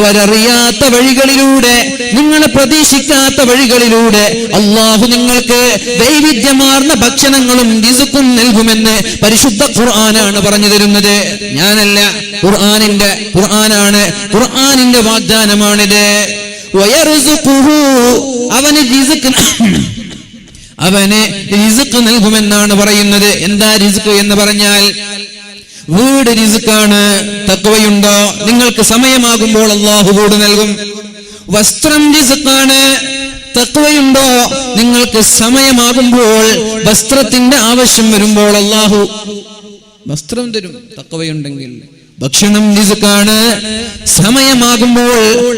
അവരറിയാത്ത വഴികളിലൂടെ നിങ്ങൾ പ്രതീക്ഷിക്കാത്ത വഴികളിലൂടെ അള്ളാഹു നിങ്ങൾക്ക് വൈവിധ്യമാർന്ന ഭക്ഷണങ്ങളും രിസുക്കും നൽകുമെന്ന് പരിശുദ്ധ ഖുർആനാണ് പറഞ്ഞു തരുന്നത്. ഞാനല്ല ഖുർആാനിന്റെ ഖുർആനാണ് ഖുർആാനിന്റെ വാഗ്ദാനമാണിത്. അവന് അവന് റിസുക്ക് നൽകുമെന്നാണ് പറയുന്നത്. എന്താ റിസുക്ക് എന്ന് പറഞ്ഞാൽ വീട് റിസുക്കാണ് തക്കവയുണ്ടോ നിങ്ങൾക്ക് സമയമാകുമ്പോൾ അള്ളാഹു വീട് നൽകും. വസ്ത്രം റിസുക്കാണ് തക്കവയുണ്ടോ നിങ്ങൾക്ക് സമയമാകുമ്പോൾ വസ്ത്രത്തിന്റെ ആവശ്യം വരുമ്പോൾ അള്ളാഹു വസ്ത്രം തരും തക്കവയുണ്ടെങ്കിൽ ഭക്ഷണം രിസുക്കാണ് സമയമാകുമ്പോൾ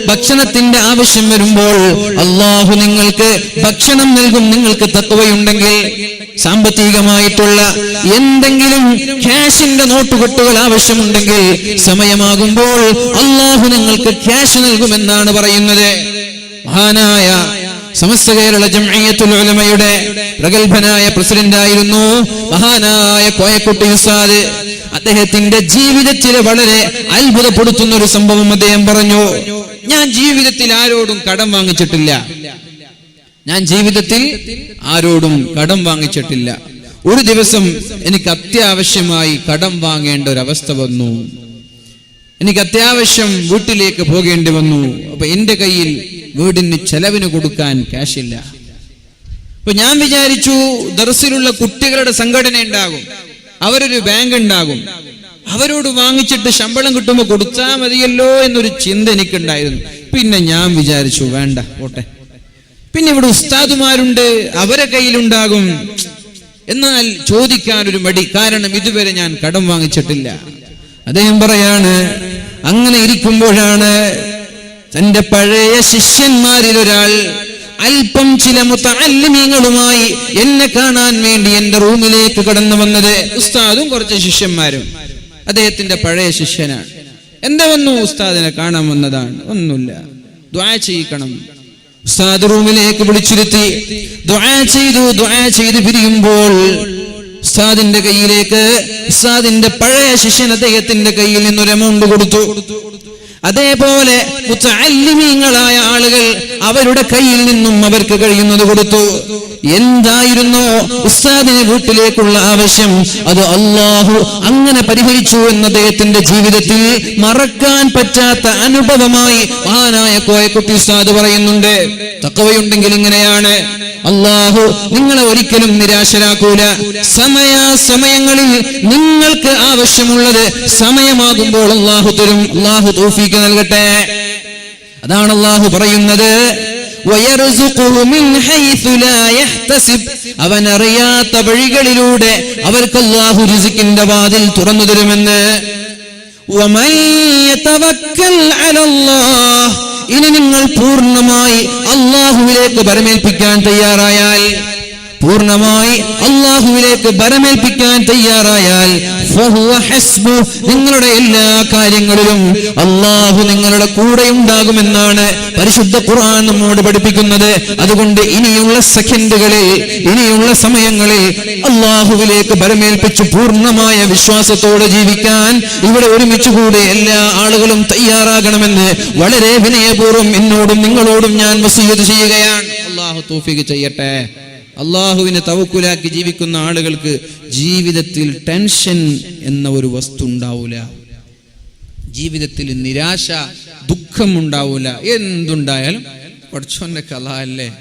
ഭക്ഷണത്തിന്റെ ആവശ്യം വരുമ്പോൾ അള്ളാഹു നിങ്ങൾക്ക് ഭക്ഷണം നൽകും നിങ്ങൾക്ക് തക്കവയുണ്ടെങ്കിൽ സാമ്പത്തികമായിട്ടുള്ള എന്തെങ്കിലും ക്യാഷിന്റെ നോട്ടുകെട്ടുകൾ ആവശ്യമുണ്ടെങ്കിൽ സമയമാകുമ്പോൾ അള്ളാഹു നിങ്ങൾക്ക് ക്യാഷ് നൽകുമെന്നാണ് പറയുന്നത്. മഹാനായ സമസ്ത കേരള ജംഇയ്യത്തുൽ ഉലമയുടെ പ്രഗത്ഭനായ പ്രസിഡന്റ് ആയിരുന്നു മഹാനായ കോയക്കുട്ടി ഉസാദ് അദ്ദേഹത്തിന്റെ ജീവിതത്തിലെ വളരെ അത്ഭുതപ്പെടുത്തുന്ന ഒരു സംഭവം അദ്ദേഹം പറഞ്ഞു. ഞാൻ ജീവിതത്തിൽ ആരോടും കടം വാങ്ങിച്ചിട്ടില്ല. ഞാൻ ജീവിതത്തിൽ ആരോടും കടം വാങ്ങിച്ചിട്ടില്ല. ഒരു ദിവസം എനിക്ക് അത്യാവശ്യമായി കടം വാങ്ങേണ്ട ഒരു അവസ്ഥ വന്നു. എനിക്ക് അത്യാവശ്യം വീട്ടിലേക്ക് പോകേണ്ടി വന്നു. അപ്പൊ എന്റെ കയ്യിൽ വീടിന് ചെലവിന് കൊടുക്കാൻ ക്യാഷില്ല അപ്പൊ ഞാൻ വിചാരിച്ചു ദർസിലുള്ള കുട്ടികളുടെ സംഘടന ഉണ്ടാകും. അവരൊരു ബാങ്ക് ഉണ്ടാകും. അവരോട് വാങ്ങിച്ചിട്ട് ശമ്പളം കിട്ടുമ്പോൾ കൊടുത്താൽ മതിയല്ലോ എന്നൊരു ചിന്ത എനിക്കുണ്ടായിരുന്നു. പിന്നെ ഞാൻ വിചാരിച്ചു വേണ്ട പോട്ടെ. പിന്നെ ഇവിടെ ഉസ്താദുമാരുണ്ട് അവരെ കയ്യിലുണ്ടാകും. എന്നാൽ ചോദിക്കാൻ ഒരു മടി കാരണം ഇതുവരെ ഞാൻ കടം വാങ്ങിച്ചിട്ടില്ല. അദ്ദേഹം പറയാണ് അങ്ങനെ ഇരിക്കുമ്പോഴാണ് തന്റെ പഴയ ശിഷ്യന്മാരിൽ ഒരാൾ അല്പം ചില മുത്തല്ലിമീങ്ങളുമായി എന്നെ കാണാൻ വേണ്ടി എന്റെ റൂമിലേക്ക് കടന്നു വന്നത് ഉസ്താദും കുറച്ച് ശിഷ്യന്മാരും. അദ്ദേഹത്തിന്റെ പഴയ ശിഷ്യനാണ്. എന്താ വന്നു? ഉസ്താദിനെ കാണാൻ വന്നതാണ്. ഒന്നുമില്ല. ദ്വാ ചെയ്യിക്കണം. ഉസ്താദ് റൂമിലേക്ക് വിളിച്ചിരുത്തി. ചെയ്തു ചെയ്ത് പിരിയുമ്പോൾ ഉസ്താദിന്റെ കയ്യിലേക്ക് ഉസ്താദിന്റെ പഴയ ശിഷ്യൻ അദ്ദേഹത്തിന്റെ കയ്യിൽ നിന്നൊരു എമൗണ്ട് കൊടുത്തു. അതേപോലെ മുത്തല്ലിമീങ്ങളായ ആളുകൾ അവരുടെ കയ്യിൽ നിന്നും അവർക്ക് കഴിയുന്നത് കൊടുത്തു. എന്തായിരുന്നോ ഉസ്താദിന് വീട്ടിലേക്കുള്ള ആവശ്യം? അത് അള്ളാഹു അങ്ങനെ പരിഹരിച്ചു എന്ന് അദ്ദേഹത്തിന്റെ ജീവിതത്തിൽ മറക്കാൻ പറ്റാത്ത അനുഭവമായി മഹാനായ കോയക്കുട്ടി ഉസ്താദ് പറയുന്നുണ്ട്. തക്കവയുണ്ടെങ്കിൽ ഇങ്ങനെയാണ്. അള്ളാഹു നിങ്ങളെ ഒരിക്കലും നിരാശരാക്കൂല. സമയാസമയങ്ങളിൽ നിങ്ങൾക്ക് ആവശ്യമുള്ളത് സമയമാകുമ്പോൾ അള്ളാഹു തരും. അള്ളാഹു തൗഫീക്ക് നൽകട്ടെ അതാണ് അള്ളാഹു പറയുന്നത്. അവൻ അറിയാത്ത വഴികളിലൂടെ അവർക്ക് അള്ളാഹു രുസിക്കിന്റെ വാതിൽ തുറന്നു തരുമെന്ന്. ഇനി നിങ്ങൾ പൂർണമായി അള്ളാഹുവിലേക്ക് പരമേൽപ്പിക്കാൻ തയ്യാറായാൽ പൂർണമായി അള്ളാഹുവിലേക്ക് ബലമേൽപ്പിക്കാൻ തയ്യാറായാൽ. നിങ്ങളുടെ എല്ലാ കാര്യങ്ങളിലും അള്ളാഹു നിങ്ങളുടെ കൂടെ ഉണ്ടാകുമെന്നാണ് പരിശുദ്ധ ഖുർആൻ നമ്മോട് പഠിപ്പിക്കുന്നത് അതുകൊണ്ട് ഇനിയുള്ള സെക്കൻഡുകളിൽ ഇനിയുള്ള സമയങ്ങളിൽ അള്ളാഹുവിലേക്ക് ബലമേൽപ്പിച്ച് പൂർണമായ വിശ്വാസത്തോടെ ജീവിക്കാൻ ഇവിടെ ഒരുമിച്ച് കൂടി എല്ലാ ആളുകളും തയ്യാറാകണമെന്ന് വളരെ വിനയപൂർവം എന്നോടും നിങ്ങളോടും ഞാൻ വസീത് ചെയ്യുകയാണ് അള്ളാഹു തോഫിക്ക് ചെയ്യട്ടെ അള്ളാഹുവിനെ തവക്കുലാക്കി ജീവിക്കുന്ന ആളുകൾക്ക് ജീവിതത്തിൽ ടെൻഷൻ എന്ന ഒരു വസ്തു ഉണ്ടാവൂല. ജീവിതത്തിൽ നിരാശ ദുഃഖം ഉണ്ടാവൂല എന്തുണ്ടായാലും പഠിച്ചോന്റെ കഥ അല്ലേ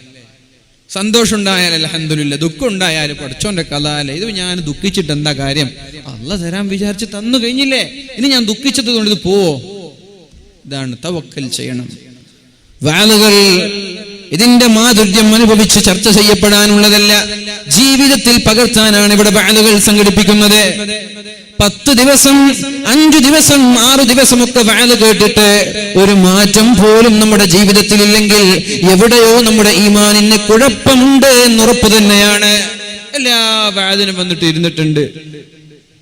സന്തോഷം ഉണ്ടായാൽ അലഹന്ദില്ല ദുഃഖം ഉണ്ടായാലും പഠിച്ചോന്റെ കഥ അല്ലേ ഇത് ഞാൻ ദുഃഖിച്ചിട്ട് എന്താ കാര്യം? അല്ല തരാൻ വിചാരിച്ച് തന്നു കഴിഞ്ഞില്ലേ? ഇനി ഞാൻ ദുഃഖിച്ചത് കൊണ്ട് ഇത് പോവോ? ഇതാണ് തവക്കൽ ചെയ്യണം. വാളുകൾ ഇതിന്റെ മാധുര്യം അനുഭവിച്ച് ചർച്ച ചെയ്യപ്പെടാനുള്ളതല്ല ജീവിതത്തിൽ പകർത്താനാണ് ഇവിടെ വാളുകൾ സംഘടിപ്പിക്കുന്നത്. പത്ത് ദിവസം അഞ്ചു ദിവസം ആറു ദിവസമൊക്കെ വാൽ കേട്ടിട്ട് ഒരു മാറ്റം പോലും നമ്മുടെ ജീവിതത്തിൽ ഇല്ലെങ്കിൽ എവിടെയോ നമ്മുടെ ഈമാനിന് കുഴപ്പമുണ്ട് എന്നുറപ്പ് തന്നെയാണ്. എല്ലാ വാതിനും വന്നിട്ട് ഇരുന്നിട്ടുണ്ട്.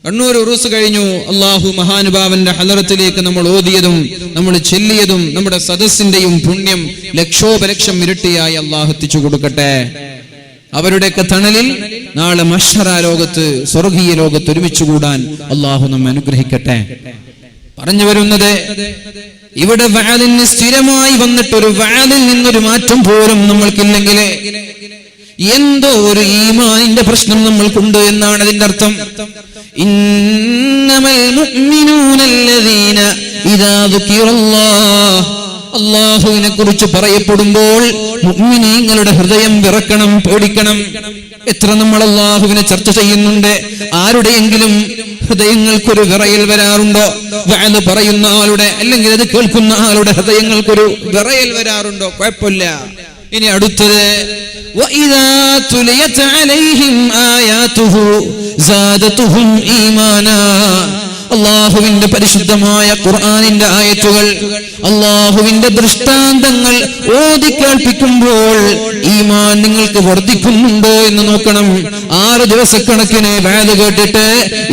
കണ്ണൂർ ഉറൂസ് കഴിഞ്ഞു. അള്ളാഹു മഹാനുഭാവന്റെ ഹലറത്തിലേക്ക് നമ്മൾ ഓതിയതും നമ്മൾ ചെല്ലിയതും നമ്മുടെ സദസ്സിന്റെയും പുണ്യം ലക്ഷോപലക്ഷം ഇരട്ടിയായി അള്ളാഹ് എത്തിച്ചു കൊടുക്കട്ടെ. അവരുടെയൊക്കെ തണലിൽ നാളെ മഷറ ലോകത്ത് സ്വർഗീയ ലോകത്ത് ഒരുമിച്ച് കൂടാൻ അള്ളാഹു നമ്മെ അനുഗ്രഹിക്കട്ടെ. പറഞ്ഞു വരുന്നത് ഇവിടെ വാലിന് സ്ഥിരമായി വന്നിട്ടൊരു വാലിൽ നിന്നൊരു മാറ്റം പോലും നമ്മൾക്കില്ലെങ്കിൽ എന്തോ ഒരു ഈമാനിന്റെ പ്രശ്നം നമ്മൾക്കുണ്ട് എന്നാണ് അതിന്റെ അർത്ഥം. ഇന്നമൽ إذا ذكر الله അള്ളാഹുവിനെ കുറിച്ച് പറയപ്പെടുമ്പോൾ മുഗ്മിനീങ്ങളുടെ ഹൃദയം വിറക്കണം പേടിക്കണം. എത്ര നമ്മൾ അള്ളാഹുവിനെ ചർച്ച ചെയ്യുന്നുണ്ട്? ആരുടെയെങ്കിലും ഹൃദയങ്ങൾക്കൊരു വിറയൽ വരാറുണ്ടോ? വാൽ പറയുന്ന ആളുടെ അല്ലെങ്കിൽ അത് കേൾക്കുന്ന ആളുടെ ഹൃദയങ്ങൾക്കൊരു വിറയൽ വരാറുണ്ടോ? കുഴപ്പമില്ല. ഇനി അടുത്തത് ആയാത്തുഹു അള്ളാഹുവിന്റെ പരിശുദ്ധമായ ഖുർആാനിന്റെ ആയത്തുകൾ അള്ളാഹുവിന്റെ ദൃഷ്ടാന്തങ്ങൾ ഓതി കേൾപ്പിക്കുമ്പോൾ ഈമാൻ നിങ്ങൾക്ക് വർദ്ധിക്കുന്നുണ്ടോ എന്ന് നോക്കണം. ആറ് ദിവസക്കണക്കിന് വയത് കേട്ടിട്ട്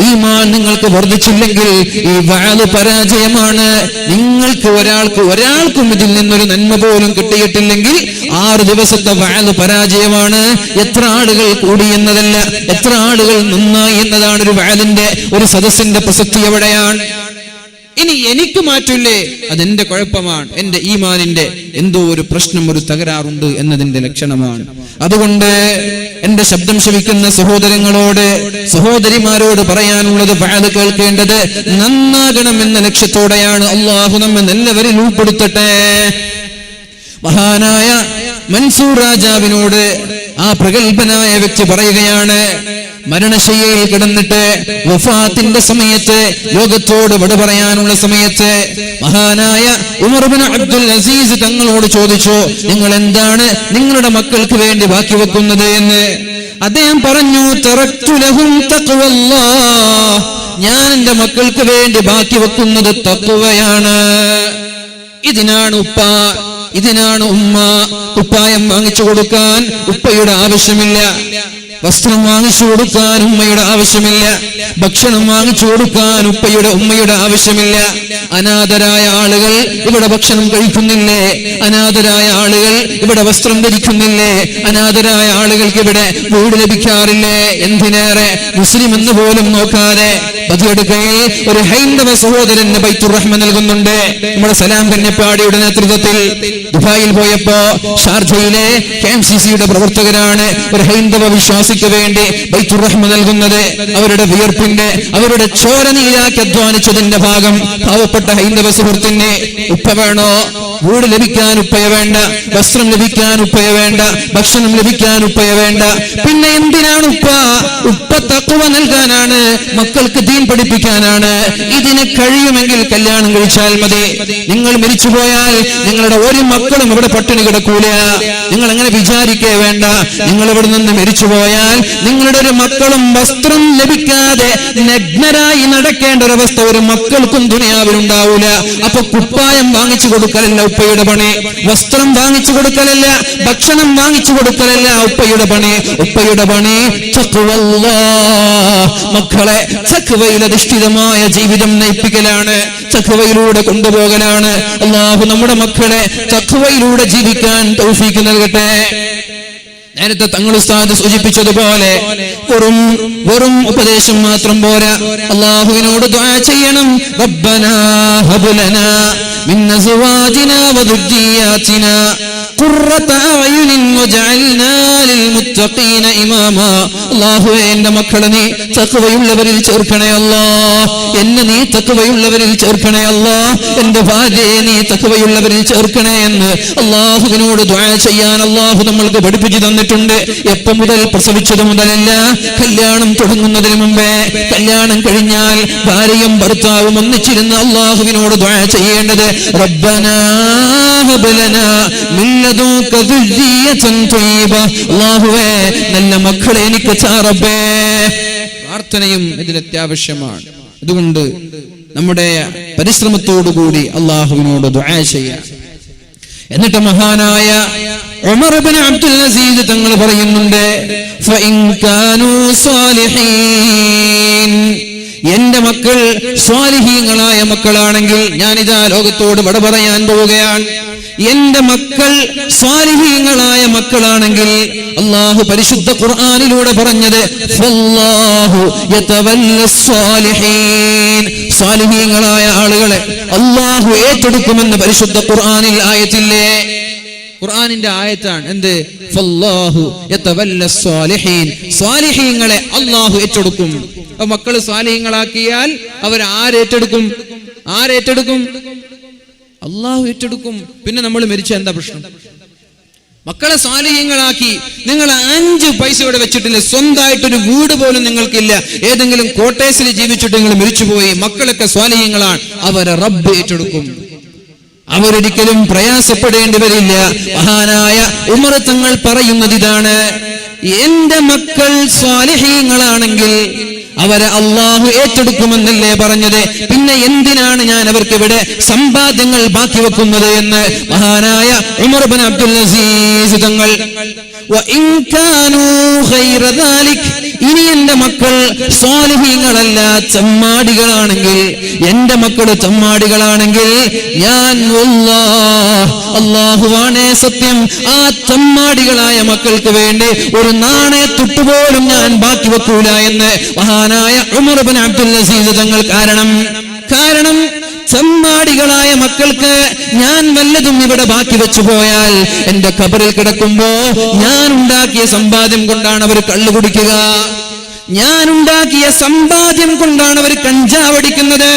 ഈമാൻ നിങ്ങൾക്ക് വർദ്ധിച്ചില്ലെങ്കിൽ ഈ വയത് പരാജയമാണ്. നിങ്ങൾക്ക് ഒരാൾക്ക് ഒരാൾക്കും ഇതിൽ നിന്നൊരു നന്മ പോലും കിട്ടിയിട്ടില്ലെങ്കിൽ ആറ് ദിവസത്തെ വയത് പരാജയമാണ്. എത്ര ആളുകൾ കൂടി എന്നതല്ല എത്ര ആളുകൾ നന്നായി എന്നതാണ് ഒരു വയലിന്റെ ഒരു സദസ്സിന്റെ പ്രസക്തി എവിടെയാണ്? ഇനി എനിക്ക് മാറ്റില്ലേ? അതെന്റെ കുഴപ്പമാണ്. എന്റെ ഈമാനിന്റെ എന്തോ ഒരു പ്രശ്നം ഒരു തകരാറുണ്ട് എന്നതിന്റെ ലക്ഷണമാണ്. അതുകൊണ്ട് എന്റെ ശബ്ദം ശ്രവിക്കുന്ന സഹോദരങ്ങളോട് സഹോദരിമാരോട് പറയാനുള്ളത് പഴത് കേൾക്കേണ്ടത് നന്നാകണം എന്ന ലക്ഷ്യത്തോടെയാണ് അള്ളാഹു നമ്മെ നല്ലവരിൽ ഉൾപ്പെടുത്തട്ടെ. മഹാനായ മൻസൂർ രാജാവിനോട് ആ പ്രഗത്ഭനായ വ്യക്തി പറയുകയാണ് മരണശയ്യയിൽ കിടന്നിട്ട് വഫാത്തിന്റെ സമയത്ത് ലോകത്തോട് വിട പറയാനുള്ള സമയത്ത് മഹാനായ ഉമർബിൻ അബ്ദുൽ അസീസ് തങ്ങളോട് ചോദിച്ചു നിങ്ങൾ എന്താണ് നിങ്ങളുടെ മക്കൾക്ക് വേണ്ടി ബാക്കി വെക്കുന്നത് എന്ന്? അദ്ദേഹം പറഞ്ഞു തഖ്വല്ലാഹ്. ഞാൻ എന്റെ മക്കൾക്ക് വേണ്ടി ബാക്കി വെക്കുന്നത് തത്വയാണ് ഇതിനാണ് ഉപ്പ ഇതിനാണ് ഉമ്മ. ഉപ്പായം വാങ്ങിച്ചു കൊടുക്കാൻ ഉപ്പയുടെ ആവശ്യമില്ല. വസ്ത്രം വാങ്ങിച്ചു കൊടുക്കാൻ ഉമ്മയുടെ ആവശ്യമില്ല. ഭക്ഷണം വാങ്ങിച്ചു കൊടുക്കാൻ ഉപ്പയുടെ ഉമ്മയുടെ ആവശ്യമില്ല. അനാഥരായ ആളുകൾ ഇവിടെ ഭക്ഷണം കഴിക്കുന്നില്ലേ? അനാഥരായ ആളുകൾ ഇവിടെ വസ്ത്രം ധരിക്കുന്നില്ലേ? അനാഥരായ ആളുകൾക്ക് ഇവിടെ വീട് ലഭിക്കാറില്ലേ? എന്തിനേറെ? മുസ്ലിം എന്ന് പോലും നോക്കാതെ ബദിയെടുക്കയിൽ ഒരു ഹൈന്ദവ സഹോദരന് ബൈത്തുറഹ്മ നൽകുന്നുണ്ട്. നമ്മുടെ സലാം കന്യപ്പാടിയുടെ നേതൃത്വത്തിൽ ദുബായിൽ പോയപ്പോ ഷാർജയിലെ കെ എം സി സിയുടെ പ്രവർത്തകരാണ് ഒരു ഹൈന്ദവ വിശ്വാസിക്ക് വേണ്ടി ബൈത്തുറഹ്മ നൽകുന്നത് അവരുടെ വിയർപ്പിന്റെ അവരുടെ ചോര നീരാക്കി അധ്വാനിച്ചതിന്റെ ഭാഗം പാവപ്പെട്ട ഹൈന്ദവ സുഹൃത്തിന്റെ ഉപ്പ വേണോ? വീട് ലഭിക്കാൻ ഉപ്പയ വേണ്ട വസ്ത്രം ലഭിക്കാൻ ഉപ്പയ വേണ്ട ഭക്ഷണം ലഭിക്കാൻ ഉപ്പയ വേണ്ട. പിന്നെ എന്തിനാണ് ഉപ്പ തക്കുവ നൽകാനാണ് മക്കൾക്ക് ദീൻ പഠിപ്പിക്കാനാണ്. ഇതിന് കഴിയുമെങ്കിൽ കല്യാണം കഴിച്ചാൽ മതി. നിങ്ങൾ മരിച്ചു പോയാൽ നിങ്ങളുടെ ഒരു മക്കളും ഇവിടെ പട്ടിണി കിടക്കൂല. നിങ്ങൾ അങ്ങനെ വിചാരിക്കേ വേണ്ട. നിങ്ങൾ ഇവിടെ നിന്ന് മരിച്ചു പോയാൽ നിങ്ങളുടെ ഒരു മക്കളും വസ്ത്രം ലഭിക്കാതെ നഗ്നരായി നടക്കേണ്ട ഒരവസ്ഥ ഒരു മക്കൾക്കും ദുനിയാവിലുണ്ടാവൂല അപ്പൊ കുപ്പായം വാങ്ങിച്ചു കൊടുക്കലല്ല ഉപ്പയുടെ പണി. വസ്ത്രം വാങ്ങിച്ചു കൊടുക്കലല്ല ഭക്ഷണം വാങ്ങിച്ചു കൊടുക്കലല്ല ഉപ്പയുടെ പണി. ഉപ്പയുടെ പണി തഖ്വല്ലാ. മക്കളെ ചക്കുവയിൽ അധിഷ്ഠിതമായ ജീവിതം നയിപ്പിക്കലാണ് ചക്കുവയിലൂടെ കൊണ്ടുപോകലാണ്. അള്ളാഹു നമ്മുടെ മക്കളെ ചക്കുവയിലൂടെ ജീവിക്കാൻ തൗഫീക്ക് നൽകട്ടെ. നേരത്തെ തങ്ങൾ ഉസ്താദ് സൂചിപ്പിച്ചതുപോലെ വെറും വെറും ഉപദേശം മാത്രം പോരാ. അള്ളാഹുവിനോട് ചെയ്യണം. റബ്ബനാ എന്റെ മക്കളെ നീ തക്കവയുള്ളവരിൽ ചേർക്കണേ അല്ലാ. എന്നെ നീ തക്കവയുള്ളവരിൽ ചേർക്കണേ അല്ലാ. എന്റെ ഭാര്യയെ നീ തക്കവയുള്ളവരിൽ ചേർക്കണേ എന്ന് അള്ളാഹുവിനോട് ദുആ ചെയ്യാൻ അള്ളാഹു നമ്മൾക്ക് പഠിപ്പിച്ചു തന്നിട്ടുണ്ട്. എപ്പോ മുതൽ പ്രസവിച്ചത് മുതലല്ല കല്യാണം തുടങ്ങുന്നതിന് മുമ്പേ. കല്യാണം കഴിഞ്ഞാൽ ഭാര്യയും ഭർത്താവും ഒന്നിച്ചിരുന്ന് അള്ളാഹുവിനോട് ദുആ ചെയ്യേണ്ടത്. റബ്ബനാ അല്ലാഹുവേ നല്ല മക്കളെ എനിക്ക് താ റബ്ബേ. പ്രാർത്ഥനയും ഇതിൽ അത്യാവശ്യമാണ്. അതുകൊണ്ട് നമ്മുടെ പരിശ്രമത്തോടുകൂടി അള്ളാഹുവിനോട് ദുആ ചെയ്യാം. എന്നിട്ട് മഹാനായ ഉമർ ഇബ്നു അബ്ദുൽ അസീസ് തങ്ങൾ പറയുന്നുണ്ട് ഫഇൻ കാനൂ സാലിഹീൻ എന്റെ മക്കൾ സ്വാലിഹീങ്ങളായ മക്കളാണെങ്കിൽ ഞാനിതാ ലോകത്തോട് വട പറയാൻ പോവുകയാണ്. എന്റെ മക്കൾ സ്വാലിഹീങ്ങളായ മക്കളാണെങ്കിൽ അള്ളാഹു പരിശുദ്ധ ഖുർആാനിലൂടെ പറഞ്ഞത് സ്വാലിഹീങ്ങളായ ആളുകളെ അള്ളാഹു ഏറ്റെടുക്കുമെന്ന് പരിശുദ്ധ ഖുർആാനിൽ ആയത്തില്ലേ? ഖുർആാനിന്റെ ആയത്താണ് എന്ത്? സ്വാലിഹീങ്ങളെ അള്ളാഹു ഏറ്റെടുക്കും. മക്കൾ സ്വാലിഹീങ്ങളാക്കിയാൽ അവർ ആരേറ്റെടുക്കും ആരേറ്റെടുക്കും അള്ളാഹു ഏറ്റെടുക്കും. പിന്നെ നമ്മൾ മരിച്ച എന്താ പ്രശ്നം? മക്കളെ സ്വാലിഹ്യങ്ങളാക്കി നിങ്ങൾ അഞ്ച് പൈസ ഇവിടെ വെച്ചിട്ടില്ല? സ്വന്തമായിട്ടൊരു വീട് പോലും നിങ്ങൾക്കില്ല. ഏതെങ്കിലും കോട്ടേഴ്സിൽ ജീവിച്ചിട്ട് നിങ്ങൾ മരിച്ചുപോയി. മക്കളൊക്കെ സ്വാലിഹ്യങ്ങളാണ് അവരെ റബ്ബ് ഏറ്റെടുക്കും. അവരൊരിക്കലും പ്രയാസപ്പെടേണ്ടി വരില്ല. മഹാനായ ഉമർ തങ്ങൾ പറയുന്നത് ഇതാണ്. എന്റെ മക്കൾ സ്വാലിഹീങ്ങളാണെങ്കിൽ അവരെ അള്ളാഹു ഏറ്റെടുക്കുമെന്നല്ലേ പറഞ്ഞത്? പിന്നെ എന്തിനാണ് ഞാൻ അവർക്ക് ഇവിടെ സമ്പാദ്യങ്ങൾ ബാക്കി വെക്കുന്നത് എന്ന്? മഹാനായ ഉമർ അബ്ദുൽ അസീസ് തങ്ങൾ ഇനി എന്റെ മക്കൾ സ്വാലിഹീങ്ങളല്ല ചമ്മാടികളാണെങ്കിൽ എന്റെ മക്കൾ ചമ്മാടികളാണെങ്കിൽ ഞാൻ അള്ളാഹുവാണേ സത്യം ആ ചമ്മാടികളായ മക്കൾക്ക് വേണ്ടി ഒരു നാണയത്തുട്ടുപോലും ഞാൻ ബാക്കി വെക്കൂല എന്ന് മഹാനായ ഉമർബൻ അബ്ദുൽ അസീസ് തങ്ങൾ കാരണം. കാരണം ചമ്മാടികളായ മക്കൾക്ക് ഞാൻ വല്ലതും ഇവിടെ ബാക്കി വെച്ചു പോയാൽ എന്റെ കബറിൽ കിടക്കുമ്പോ ഞാൻ ഉണ്ടാക്കിയ സമ്പാദ്യം കൊണ്ടാണ് അവർ കള്ളു കുടിക്കുക. ഞാൻ ഉണ്ടാക്കിയ സമ്പാദ്യം കൊണ്ടാണ് അവർ കഞ്ചാവടിക്കുന്നത്.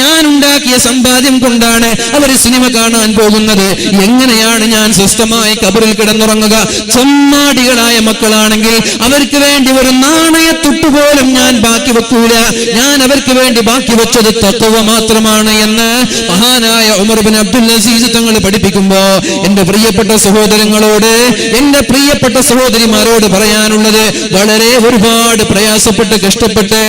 ഞാൻ ഉണ്ടാക്കിയ സമ്പാദ്യം കൊണ്ടാണ് അവർ സിനിമ കാണാൻ പോകുന്നത്. എങ്ങനെയാണ് ഞാൻ സ്വസ്ഥമായി കബറിൽ കിടന്നുറങ്ങുക? ചമ്മാടികളായ മക്കളാണെങ്കിൽ അവർക്ക് വേണ്ടി ഒരു നാണയത്തുട്ട് പോലും ഞാൻ ബാക്കി വെക്കൂല. ഞാൻ അവർക്ക് വേണ്ടി ബാക്കി വെച്ചത് തത്വ മാത്രമാണ് എന്ന് മഹാനായ ഉമർബിൻ അബ്ദുൽ അസീസ് തങ്ങൾ പഠിപ്പിക്കുമ്പോ എന്റെ പ്രിയപ്പെട്ട സഹോദരങ്ങളോട് എന്റെ പ്രിയപ്പെട്ട സഹോദരിമാരോട് പറയാനുള്ളത് വളരെ ഒരുപാട് പ്രയാസപ്പെട്ട് കഷ്ടപ്പെട്ട്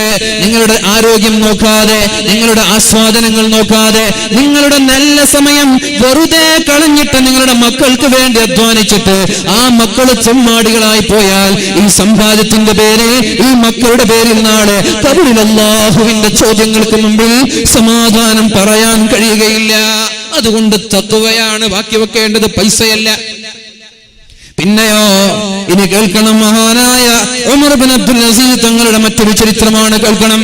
നിങ്ങളുടെ ആരോഗ്യം നോക്കാതെ നിങ്ങളുടെ ആസ്വാദനങ്ങൾ നോക്കാതെ നിങ്ങളുടെ നല്ല സമയം വെറുതെ കളഞ്ഞിട്ട് നിങ്ങളുടെ മക്കൾക്ക് വേണ്ടി അധ്വാനിച്ചിട്ട് ആ മക്കൾ ചെമ്മാടികളായി പോയാൽ ഈ സമ്പാദ്യത്തിന്റെ പേര് ഈ മക്കളുടെ പേരിൽ നാളെ കബറിൽ ചോദ്യങ്ങൾക്ക് മുമ്പിൽ സമാധാനം പറയാൻ കഴിയുകയില്ല. അതുകൊണ്ട് തത്വയാണ് ബാക്കി വെക്കേണ്ടത് പൈസയല്ല. പിന്നെയോ ഇനി കേൾക്കണം മഹാനായ ഉമർ ബിൻ അബ്ദുൽ അസീസ് തങ്ങളുടെ മറ്റൊരു ചരിത്രമാണ് കേൾക്കണം.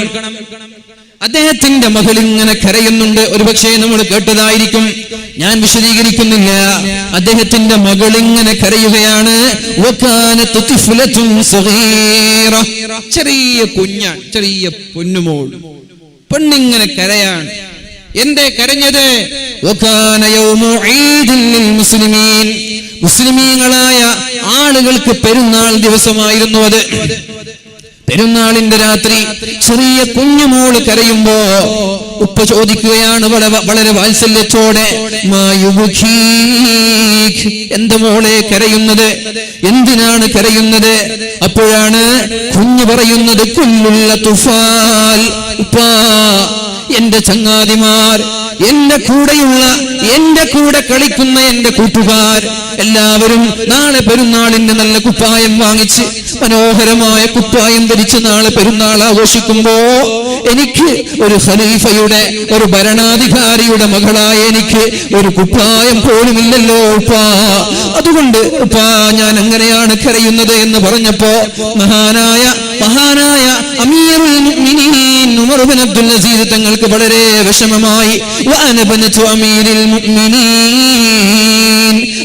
അദ്ദേഹത്തിന്റെ മകൾ ഇങ്ങനെ കരയുന്നുണ്ട്. ഒരുപക്ഷെ നമ്മൾ കേട്ടതായിരിക്കും. ഞാൻ വിശദീകരിക്കുന്നില്ല. അദ്ദേഹത്തിന്റെ മകൾ ഇങ്ങനെ കരയുകയാണ്. ചെറിയ കുഞ്ഞാൻ ചെറിയ പൊന്നുമോൾ. പെണ്ണിങ്ങനെ കരയാണ്. എന്റെ കരഞ്ഞത്? മുസ്ലിമീൻ. മുസ്ലിമീങ്ങളായ ആളുകൾക്ക് പെരുന്നാൾ ദിവസമായിരുന്നു അത്. പെരുന്നാളിന്റെ രാത്രി ചെറിയ കുഞ്ഞുമോൾ കരയുമ്പോ ഉപ്പ ചോദിക്കുകയാണ് വളരെ വാത്സല്യത്തോടെ എന്റെ മോളെ കരയുന്നത് എന്തിനാണ് കരയുന്നത്? അപ്പോഴാണ് കുഞ്ഞു പറയുന്നത് കുല്ലുള്ള തുഫാൽ ഉപ്പാ എന്റെ ചങ്ങാതിമാർ എന്റെ കൂടെയുള്ള എന്റെ കൂടെ കളിക്കുന്ന എന്റെ കൂട്ടുകാർ എല്ലാവരും നാളെ പെരുന്നാളിന്റെ നല്ല കുപ്പായം വാങ്ങിച്ച് മനോഹരമായ കുപ്പായം ധരിച്ച് നാളെ പെരുന്നാൾ ആഘോഷിക്കുമ്പോ എനിക്ക് ഒരു ഖലീഫയുടെ ഒരു ഭരണാധികാരിയുടെ മകളായ എനിക്ക് ഒരു കുപ്പായം പോലുമില്ലല്ലോ ഉപ്പാ. അതുകൊണ്ട് ഉപ്പാ ഞാൻ എങ്ങനെയാണ് കരയുന്നത് എന്ന് പറഞ്ഞപ്പോ മഹാനായ മഹാനായ അമീറുൽ അബ്ദുൽ അസീസ് തങ്ങൾക്ക് വളരെ വിഷമമായി അമീരിൽ മുഅ്മിനീൻ?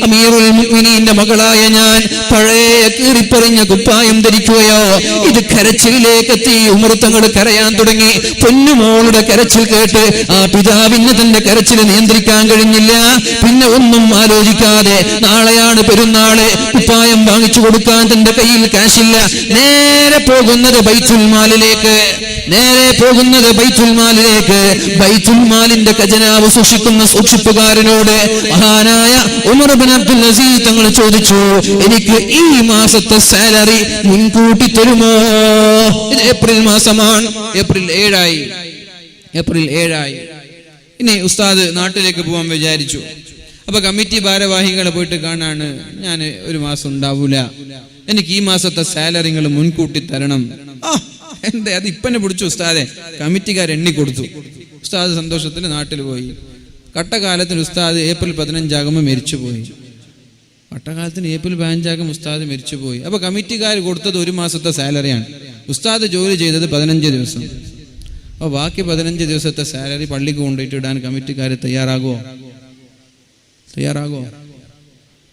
അമീറുൽ മുഅ്മിനീന്റെ മകളായ ഞാൻ പഴയ കീറിപ്പറിഞ്ഞ കുപ്പായം ധരിക്കുകയോ ഇത് കരച്ചിലേക്ക് എത്തി ഉമർ കരയാൻ തുടങ്ങി. പൊന്നുമോളുടെ കരച്ചിൽ കേട്ട് ആ പിതാവിന് തന്റെ കരച്ചിൽ നിയന്ത്രിക്കാൻ കഴിഞ്ഞില്ല. പിന്നെ ഒന്നും ആലോചിക്കാതെ നാളെയാണ് പെരുന്നാൾ. കുപ്പായം വാങ്ങിച്ചു കൊടുക്കാൻ തന്റെ കയ്യിൽ കാശില്ല നേരെ പോകുന്നത് ബൈത്തുൽ മാലിലേക്ക്. നേരെ പോകുന്നത് ബൈത്തുൽ മാലിലേക്ക്. ബൈത്തുൽ മാലിന്റെ ഖജനാവ് സൂക്ഷിക്കുന്ന സൂക്ഷിപ്പുകാരനോട് മഹാനായ ഉമർ ബിൻ അബ്ദുൽ അസീസ് തങ്ങൾ ചോദിച്ചു എനിക്ക് ഈ മാസത്തെ സാലറി മുൻകൂട്ടി തരുമോ? ഇത് ഏപ്രിൽ മാസമാണ്. ഏപ്രിൽ ഏഴായി. ഏപ്രിൽ ഏഴായി. ഇനി ഉസ്താദ് നാട്ടിലേക്ക് പോകാൻ വിചാരിച്ചു. അപ്പൊ കമ്മിറ്റി ഭാരവാഹികളെ പോയിട്ട് കാണാണ്. ഞാൻ ഒരു മാസം ഉണ്ടാവൂല. എനിക്ക് ഈ മാസത്തെ സാലറി നിങ്ങൾ മുൻകൂട്ടി തരണം. എന്താ അത് ഇപ്പന്നെ പിടിച്ചു ഉസ്താദെ. കമ്മിറ്റിക്കാർ എണ്ണി കൊടുത്തു. ഉസ്താദ് സന്തോഷത്തിന് നാട്ടിൽ പോയി. കട്ടകാലത്തിന് ഉസ്താദ് ഏപ്രിൽ പതിനഞ്ചാകുമ്പോൾ മരിച്ചുപോയി. കട്ടകാലത്തിന് ഏപ്രിൽ പതിനഞ്ചാകും ഉസ്താദ് മരിച്ചുപോയി. അപ്പൊ കമ്മിറ്റിക്കാർ കൊടുത്തത് ഒരു മാസത്തെ സാലറിയാണ്. ഉസ്താദ് ജോലി ചെയ്തത് പതിനഞ്ച് ദിവസം. അപ്പോൾ ബാക്കി പതിനഞ്ച് ദിവസത്തെ സാലറി പള്ളിക്ക് കൊണ്ടിട്ട് ഇടാൻ കമ്മിറ്റിക്കാർ തയ്യാറാകുമോ തയ്യാറാകുമോ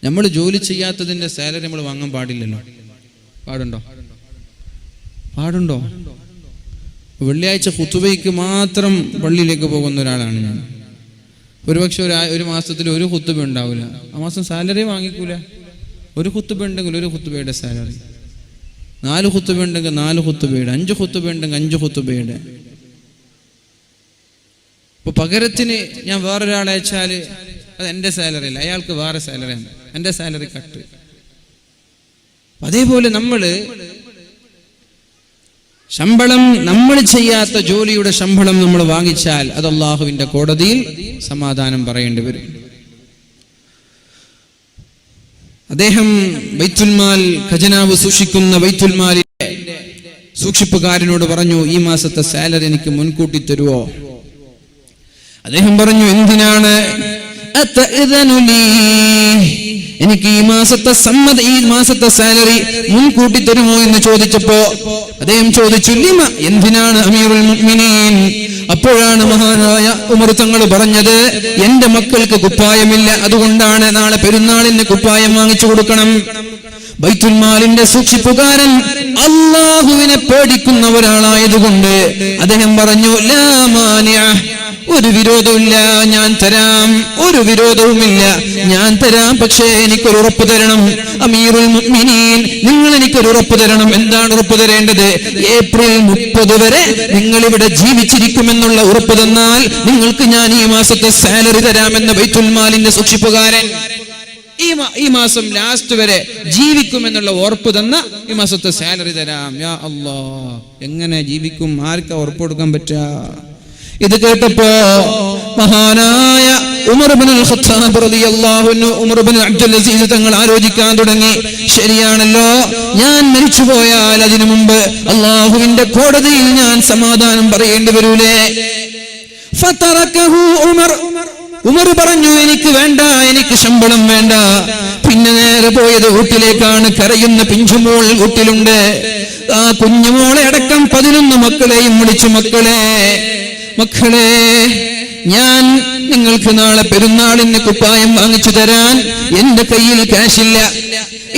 നമ്മൾ ജോലി ചെയ്യാത്തതിന്റെ സാലറി നമ്മൾ വാങ്ങാൻ പാടില്ലല്ലോ. പാടുണ്ടോ? പാടുണ്ടോ? വെള്ളിയാഴ്ച കുത്തുബയ്ക്ക് മാത്രം പള്ളിയിലേക്ക് പോകുന്ന ഒരാളാണ് ഞാൻ. ഒരുപക്ഷെ ഒരു ഒരു മാസത്തിൽ ഒരു കുത്തുബ ഉണ്ടാവില്ല. ആ മാസം സാലറി വാങ്ങിക്കൂല. ഒരു കുത്തുബ ഉണ്ടെങ്കിൽ ഒരു കുത്തുബയുടെ സാലറി. നാല് കുത്തുബ ഉണ്ടെങ്കിൽ നാല് കുത്തുബയുടെ അഞ്ച് കുത്തുബ ഉണ്ടെങ്കിൽ അഞ്ച് കുത്തുബയുടെ ഇപ്പൊ പകരത്തിന് ഞാൻ വേറൊരാളെ അയച്ചാൽ അത് എന്റെ സാലറി അല്ല അയാൾക്ക് വേറെ സാലറിയാണ് എന്റെ സാലറി കട്ട്. അതേപോലെ നമ്മൾ ശമ്പളം നമ്മൾ ചെയ്യാത്ത ജോലിയുടെ ശമ്പളം നമ്മൾ വാങ്ങിച്ചാൽ അത് അള്ളാഹുവിന്റെ കോടതിയിൽ സമാധാനം പറയേണ്ടി വരും അദ്ദേഹം വൈത്തുൽമാൽ ഖജനാവ് സൂക്ഷിക്കുന്ന വൈത്തുൽമാലിന്റെ സൂക്ഷിപ്പുകാരനോട് പറഞ്ഞു ഈ മാസത്തെ സാലറി എനിക്ക് മുൻകൂട്ടി തരുവോ അദ്ദേഹം പറഞ്ഞു എന്തിനാണ്? എനിക്ക് ഈ മാസത്തെ സമ്മത ഈ മാസത്തെ സാലറി മുൻകൂട്ടി തരുമോ എന്ന് ചോദിച്ചപ്പോ അദ്ദേഹം ചോദിച്ചു എന്തിനാണ് അമീറുൽ മുഅ്മിനീൻ? അപ്പോഴാണ് മഹാനായ ഉമർ തങ്ങൾ പറഞ്ഞത് എന്റെ മക്കൾക്ക് കുപ്പായമില്ല. അതുകൊണ്ടാണ് നാളെ പെരുന്നാളിന് കുപ്പായം വാങ്ങിച്ചു കൊടുക്കണം. ബൈത്തുൽമാലിന്റെ സൂക്ഷിപ്പുകാരൻ അള്ളാഹുവിനെ പേടിക്കുന്ന ഒരാളായതുകൊണ്ട് അദ്ദേഹം പറഞ്ഞു ഒരു വിരോധമില്ല ഞാൻ തരാം ഒരു വിരോധവുമില്ല ഞാൻ തരാം പക്ഷേ എനിക്കൊരു ഉറപ്പ് തരണം. അമീറുൽ മുഅ്മിനീൻ നിങ്ങൾ എനിക്കൊരു ഉറപ്പ് തരണം. എന്താണ് ഉറപ്പ് തരേണ്ടത്? ഏപ്രിൽ മുപ്പത് വരെ നിങ്ങൾ ഇവിടെ ജീവിച്ചിരിക്കുമെന്നുള്ള ഉറപ്പ് തന്നാൽ നിങ്ങൾക്ക് ഞാൻ ഈ മാസത്തെ സാലറി തരാമെന്ന് ബൈത്തുൽ മാലിന്റെ സൂക്ഷിപ്പുകാരൻ ഈ ഈ മാസം ലാസ്റ്റ് വരെ ജീവിക്കും എന്നുള്ള ഉറപ്പ് തന്ന ഈ മാസത്തെ സാലറി തരാം. യാ അല്ലോ എങ്ങനെ ജീവിക്കും? ആർക്കാ ഉറപ്പ് കൊടുക്കാൻ പറ്റുക ഇത് കേട്ടപ്പോ മഹാനായ അബ്ദുൽ തങ്ങൾ ആലോചിക്കാൻ തുടങ്ങി. ശരിയാണല്ലോ. ഞാൻ മരിച്ചു പോയാൽ അതിനു മുമ്പ് അള്ളാഹുവിന്റെ കോടതിയിൽ ഞാൻ സമാധാനം പറയേണ്ടി വരൂലേ? ഉമർ. ഉമർ പറഞ്ഞു എനിക്ക് വേണ്ട എനിക്ക് ശമ്പളം വേണ്ട. പിന്നെ നേരെ പോയത് വീട്ടിലേക്കാണ് കരയുന്ന പിഞ്ചുമോൾ വീട്ടിലുണ്ട് ആ കുഞ്ഞുമോളെ അടക്കം പതിനൊന്ന് മക്കളെയും വിളിച്ചു മക്കളെ മക്കളെ ഞാൻ നിങ്ങൾക്ക് നാളെ പെരുന്നാളിന് കുപ്പായം വാങ്ങിച്ചു തരാൻ എന്റെ കയ്യിൽ കാശില്ല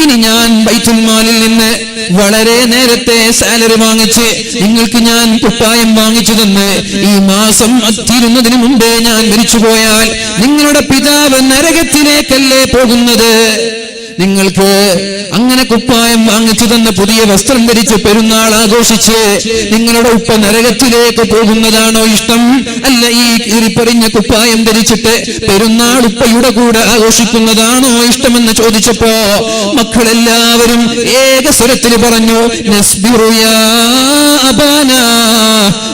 ഇനി ഞാൻ ബൈത്തുൽമാലിൽ നിന്ന് വളരെ നേരത്തെ സാലറി വാങ്ങിച്ച് നിങ്ങൾക്ക് ഞാൻ കുപ്പായം വാങ്ങിച്ചു തന്ന് ഈ മാസം അത്തിരുന്നതിന് മുമ്പേ ഞാൻ മരിച്ചു പോയാൽ നിങ്ങളുടെ പിതാവ് നരകത്തിലേക്കല്ലേ പോകുന്നത്? നിങ്ങൾക്ക് അങ്ങനെ കുപ്പായം വാങ്ങിച്ചു തന്ന പുതിയ വസ്ത്രം ധരിച്ച് പെരുന്നാൾ ആഘോഷിച്ച് നിങ്ങളുടെ ഉപ്പ നരകത്തിലേക്ക് പോകുന്നതാണോ ഇഷ്ടം അല്ല ഈ കീറിപ്പറിഞ്ഞ കുപ്പായം ധരിച്ചിട്ട് പെരുന്നാൾ ഉപ്പയുടെ കൂടെ ആഘോഷിക്കുന്നതാണോ ഇഷ്ടമെന്ന് ചോദിച്ചപ്പോ മക്കളെല്ലാവരും ഏക സ്വരത്തിൽ പറഞ്ഞു "നസ്ബിറു യാ അബാനാ."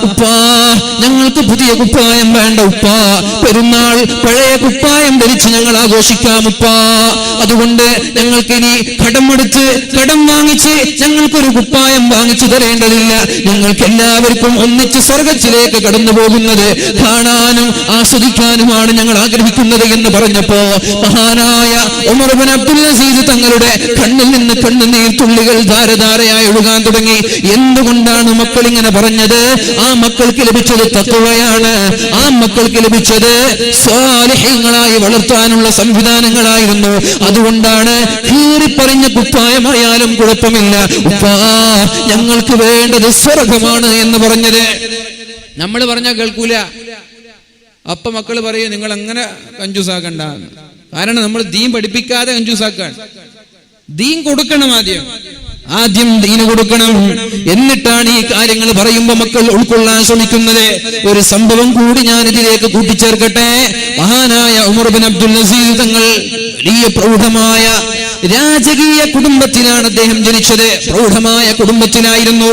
ഉപ്പാ ഞങ്ങൾക്ക് പുതിയ കുപ്പായം വേണ്ട ഉപ്പാ. പെരുന്നാൾ പഴയ കുപ്പായം ധരിച്ച് ഞങ്ങൾ ആഘോഷിക്കാം ഉപ്പ. അതുകൊണ്ട് ഞങ്ങൾക്ക് ഇനി കടമെടുത്ത് കടം വാങ്ങിച്ച് ഞങ്ങൾക്കൊരു കുപ്പായം വാങ്ങിച്ചു തരേണ്ടതില്ല. ഞങ്ങൾക്ക് എല്ലാവർക്കും ഒന്നിച്ച് സ്വർഗത്തിലേക്ക് കടന്നു പോകുന്നത് കാണാനും ആസ്വദിക്കാനുമാണ് ഞങ്ങൾ ആഗ്രഹിക്കുന്നത് എന്ന് പറഞ്ഞപ്പോ മഹാനായ ഉമർബൻ അബ്ദുൽ അസീസ് തങ്ങളുടെ കണ്ണിൽ നിന്ന് കണ്ണുനീർ തുള്ളികൾ ധാരധാരയായി ഒഴുകാൻ തുടങ്ങി. എന്തുകൊണ്ടാണ് മക്കൾ ഇങ്ങനെ പറഞ്ഞത്? ആ മക്കൾക്ക് ലഭിച്ചത് തത്വയാണ്. ആ മക്കൾക്ക് ലഭിച്ചത് സ്വാലിഹ്യങ്ങളായി വളർത്താനുള്ള സംവിധാനങ്ങളായിരുന്നു. അതുകൊണ്ടാണ് കീറിപ്പറിഞ്ഞ കുപ്പായമായാലും കുഴപ്പമില്ല. ഉപ്പാ ഞങ്ങൾക്ക് വേണ്ടത് സ്വർഗമാണ് എന്ന് പറഞ്ഞത്. നമ്മൾ പറഞ്ഞാൽ കേൾക്കൂല. അപ്പൊ മക്കൾ പറയും നിങ്ങൾ അങ്ങനെ കഞ്ചൂസാക്കണ്ട. കാരണം നമ്മൾ ദീൻ പഠിപ്പിക്കാതെ കഞ്ചൂസാക്കാൻ ദീൻ കൊടുക്കണം ആദ്യം. ആദ്യം ദീന് കൊടുക്കണം. എന്നിട്ടാണ് ഈ കാര്യങ്ങൾ പറയുമ്പോ മക്കൾ ഉൾക്കൊള്ളാൻ ശ്രമിക്കുന്നത്. ഒരു സംഭവം കൂടി ഞാൻ ഇതിലേക്ക് കൂട്ടിച്ചേർക്കട്ടെ. മഹാനായ ഉമർബിൻ അബ്ദുൽ നസീദ് തങ്ങൾ വലിയ പ്രൗഢമായ രാജകീയ കുടുംബത്തിലാണ് അദ്ദേഹം ജനിച്ചത്. പ്രൗഢമായ കുടുംബത്തിലായിരുന്നു.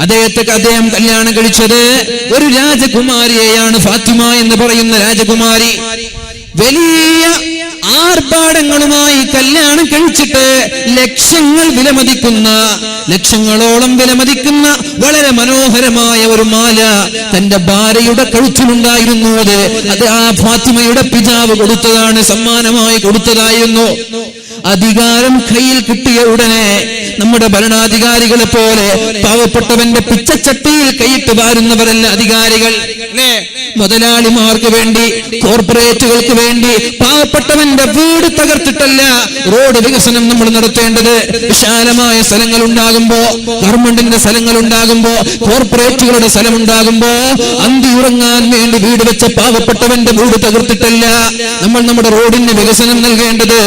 അദ്ദേഹത്തെ അദ്ദേഹം കല്യാണം കഴിച്ചത് ഒരു രാജകുമാരിയെയാണ് ഫാത്തിമ എന്ന് പറയുന്ന രാജകുമാരി. വലിയ ആർഭാടങ്ങളുമായി കല്യാണം കഴിച്ചിട്ട് ലക്ഷങ്ങൾ വിലമതിക്കുന്ന ലക്ഷങ്ങളോളം വിലമതിക്കുന്ന വളരെ മനോഹരമായ ഒരു മാല തന്റെ ഭാര്യയുടെ കഴുത്തിലുണ്ടായിരുന്നു അത്. അത് ആ ഫാത്തിമയുടെ പിതാവ് കൊടുത്തതാണ് സമ്മാനമായി കൊടുത്തതായിരുന്നു. അധികാരം കയ്യിൽ കിട്ടിയ ഉടനെ നമ്മുടെ ഭരണാധികാരികളെ പോലെ പാവപ്പെട്ടവന്റെ പിച്ചച്ചട്ടിയിൽ കൈയിട്ട് വാരുന്നവരല്ല അധികാരികൾ. മുതലാളിമാർക്ക് വേണ്ടി കോർപ്പറേറ്റുകൾക്ക് വേണ്ടി പാവപ്പെട്ടവന്റെ വീട് തകർത്തിട്ടല്ല റോഡ് വികസനം നമ്മൾ നടത്തേണ്ടത്. വിശാലമായ സ്ഥലങ്ങൾ ഉണ്ടാകുമ്പോ ഗവൺമെന്റിന്റെ സ്ഥലങ്ങൾ ഉണ്ടാകുമ്പോ കോർപ്പറേറ്റുകളുടെ സ്ഥലം ഉണ്ടാകുമ്പോ അന്തി ഉറങ്ങാൻ വേണ്ടി വീട് വെച്ച പാവപ്പെട്ടവന്റെ വീട് തകർത്തിട്ടല്ല. നമ്മൾ നമ്മുടെ റോഡിന് വികസനം നൽകേണ്ടത്.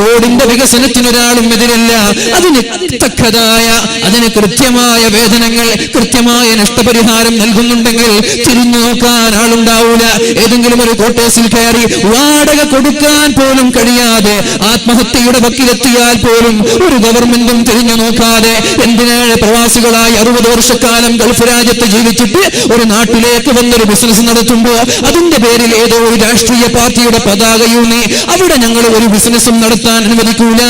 റോഡിന്റെ വികസനത്തിന് ഒരാളും എതിരല്ല. അതിന് തക്കതായ അതിന് കൃത്യമായ വേതനങ്ങൾ കൃത്യമായ നഷ്ടപരിഹാരം നൽകുന്നുണ്ടെങ്കിൽ തിരിഞ്ഞു നോക്കാൻ ആളുണ്ടാവൂല ഏതെങ്കിലും ഒരു കോട്ടേഴ്സിൽ കയറി വാടക കൊടുക്കാൻ പോലും കഴിയാതെ ആത്മഹത്യയുടെ വക്കിലെത്തിയാൽ പോലും ഒരു ഗവൺമെന്റും തിരിഞ്ഞു നോക്കാതെ എന്തിനേഴ് പ്രവാസികളായി അറുപത് വർഷക്കാലം ഗൾഫ് രാജ്യത്ത് ജീവിച്ചിട്ട് ഒരു നാട്ടിലേക്ക് വന്നൊരു ബിസിനസ് നടത്തുമ്പോ അതിന്റെ പേരിൽ ഏതോ ഒരു രാഷ്ട്രീയ പാർട്ടിയുടെ പതാകയൂന്നി അവിടെ ഞങ്ങൾ ഒരു ബിസിനസ്സും നടത്താൻ അനുവദിക്കൂല.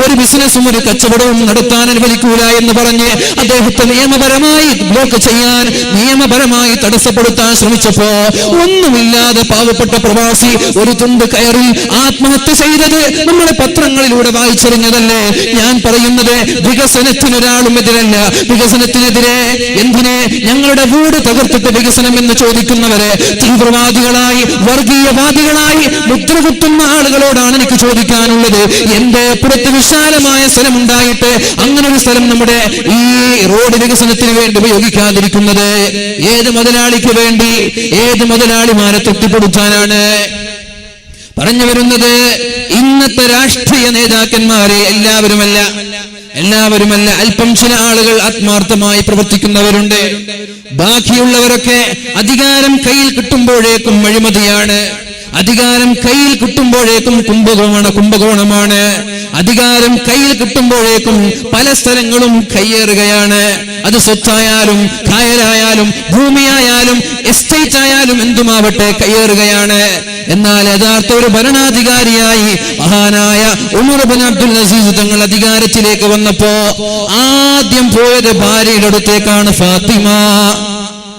ഒരു ബിസിനസ്സും ഒരു കച്ചവടവും നടത്താൻ അനുവദിക്കൂല എന്ന് പറഞ്ഞ് അദ്ദേഹത്തെ നിയമപരമായി ബ്ലോക്ക് ചെയ്യാൻ നിയമപരമായി തടസ്സപ്പെടുത്താൻ ശ്രമിച്ചപ്പോ ഒന്നുമില്ലാതെ പാവപ്പെട്ട പ്രവാസി ഒരു തുണ്ട് കയറി ആത്മഹത്യ ചെയ്തത് നമ്മളെ പത്രങ്ങളിലൂടെ വായിച്ചറിഞ്ഞതല്ലേ? ഞാൻ പറയുന്നത് വികസനത്തിന് ഒരാളും എതിരല്ല വികസനത്തിനെതിരെ എന്തിനെ? ഞങ്ങളുടെ വീട് തകർത്തിട്ട് വികസനം എന്ന് ചോദിക്കുന്നവരെ തീവ്രവാദികളായി വർഗീയവാദികളായി മുദ്രകുത്തുന്ന ആളുകളോടാണ് എനിക്ക് ചോദിക്കാനുള്ളത്. എന്റെ പുറത്ത് വിശാലമായ സ്ഥലം ഉണ്ടായിട്ട് അങ്ങനെ ഒരു സ്ഥലം നമ്മുടെ ഈ റോഡ് വികസനത്തിന് വേണ്ടി ഉപയോഗിക്കാതിരിക്കുന്നത് ഏത് മുതലാളിക്ക് വേണ്ടി? ഏത് മുതലാളിമാരെ തൃപ്തിപ്പെടുത്താനാണ് പറഞ്ഞു വരുന്നത്? ഇന്നത്തെ രാഷ്ട്രീയ നേതാക്കന്മാരെ എല്ലാവരുമല്ല എല്ലാവരുമല്ല. അല്പം ചില ആളുകൾ ആത്മാർത്ഥമായി പ്രവർത്തിക്കുന്നവരുണ്ട്. ബാക്കിയുള്ളവരൊക്കെ അധികാരം കയ്യിൽ കിട്ടുമ്പോഴേക്കും അഴിമതിയാണ്. അധികാരം കയ്യിൽ കിട്ടുമ്പോഴേക്കും കുംഭകോണ കുംഭകോണമാണ്. അധികാരം കയ്യിൽ കിട്ടുമ്പോഴേക്കും പല സ്ഥലങ്ങളും കയ്യേറുകയാണ്. അത് സ്വത്തായാലും കായലായാലും ഭൂമിയായാലും എസ്റ്റേറ്റ് ആയാലും എന്തുമാവട്ടെ കയ്യേറുകയാണ്. എന്നാൽ യഥാർത്ഥ ഒരു ഭരണാധികാരിയായി മഹാനായ ഉമർ ബിൻ അബ്ദുൽ നസീസ് തങ്ങൾ അധികാരത്തിലേക്ക് വന്നപ്പോ ആദ്യം പോയത് ഭാര്യയുടെ അടുത്തേക്കാണ് ഫാത്തിമ.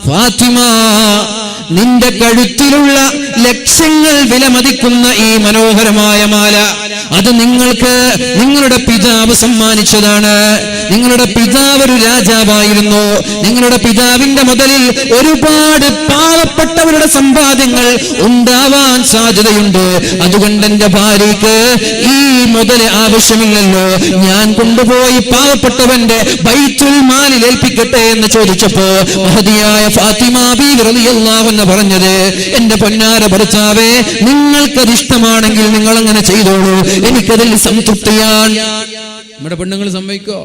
ഫാത്തിമ നിന്റെ കഴുത്തിലുള്ള ലക്ഷങ്ങൾ വിലമതിക്കുന്ന ഈ മനോഹരമായ മാല. അത് നിങ്ങൾക്ക് നിങ്ങളുടെ പിതാവ് സമ്മാനിച്ചതാണ്. നിങ്ങളുടെ പിതാവ് ഒരു രാജാവായിരുന്നു. നിങ്ങളുടെ പിതാവിന്റെ മുതലിൽ ഒരുപാട് പാവപ്പെട്ടവരുടെ സമ്പാദ്യങ്ങൾ ഉണ്ടാവാൻ സാധ്യതയുണ്ട്. അതുകൊണ്ട് എന്റെ ഭാര്യയ്ക്ക് ഈ മുതൽ ആവശ്യമില്ലല്ലോ. ഞാൻ കൊണ്ടുപോയി പാവപ്പെട്ടവന്റെ ബൈത്തുൽ മാലിൽ ഏൽപ്പിക്കട്ടെ എന്ന് ചോദിച്ചപ്പോ മഹതിയായ ഫാത്തിമ പറഞ്ഞത് എന്റെ പൊന്നാര ഭർത്താവേ നിങ്ങൾക്കത് ഇഷ്ടമാണെങ്കിൽ നിങ്ങൾ അങ്ങനെ ചെയ്തോളൂ. എനിക്കതിൽ സംതൃപ്തിയാണ് നമ്മുടെ പെണ്ണുങ്ങൾ സമ്മതിക്കോ?